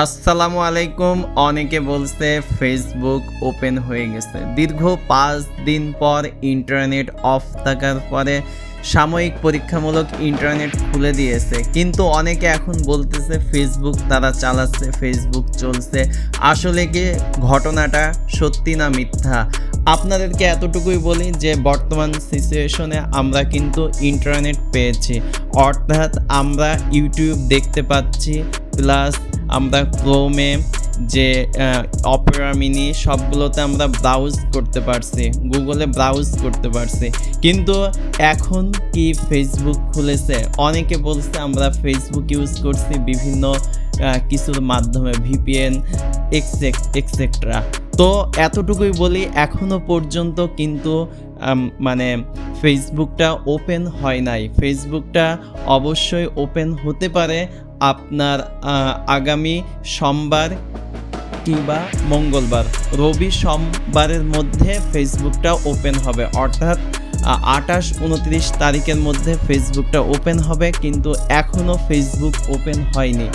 আসসালামু আলাইকুম। অনেকে বলছে ফেসবুক ওপেন হয়ে গেছে। দীর্ঘ পাঁচ দিন পর ইন্টারনেট অফ থাকার পরে সাময়িক পরীক্ষামূলক ইন্টারনেট খুলে দিয়েছে। কিন্তু অনেকে এখন বলতেছে ফেসবুক তারা চালাচ্ছে ফেসবুক চলছে। আসলে কি ঘটনাটা সত্যি না মিথ্যা? আপনাদেরকে এতটুকুই বলি যে বর্তমান সিচুয়েশনে আমরা কিন্তু ইন্টারনেট পেয়েছি। অর্থাৎ আমরা ইউটিউব দেখতে পাচ্ছি প্লাস আমরা ক্রোমে যে অপেরা মিনি সবগুলোতে আমরা ব্রাউজ করতে পারছি গুগলে ব্রাউজ করতে পারছি। কিন্তু এখন কি ফেসবুক খুলেছে? অনেকে বলছে আমরা ফেসবুক ইউজ করছি বিভিন্ন কিছুর মাধ্যমে ভিপিএন এক্সেট্রা তো এতটুকুই বলি, এখনও পর্যন্ত কিন্তু মানে ফেসবুকটা ওপেন হয় নাই। ফেসবুকটা অবশ্যই ওপেন হতে পারে আপনার আগামী সোমবার কিংবা মঙ্গলবার। রবি সোমবারের মধ্যে ফেসবুকটা ওপেন হবে। অর্থাৎ আঠাশ উনত্রিশ তারিখের মধ্যে ফেসবুকটা ওপেন হবে, কিন্তু এখনও ফেসবুক ওপেন হয়নি।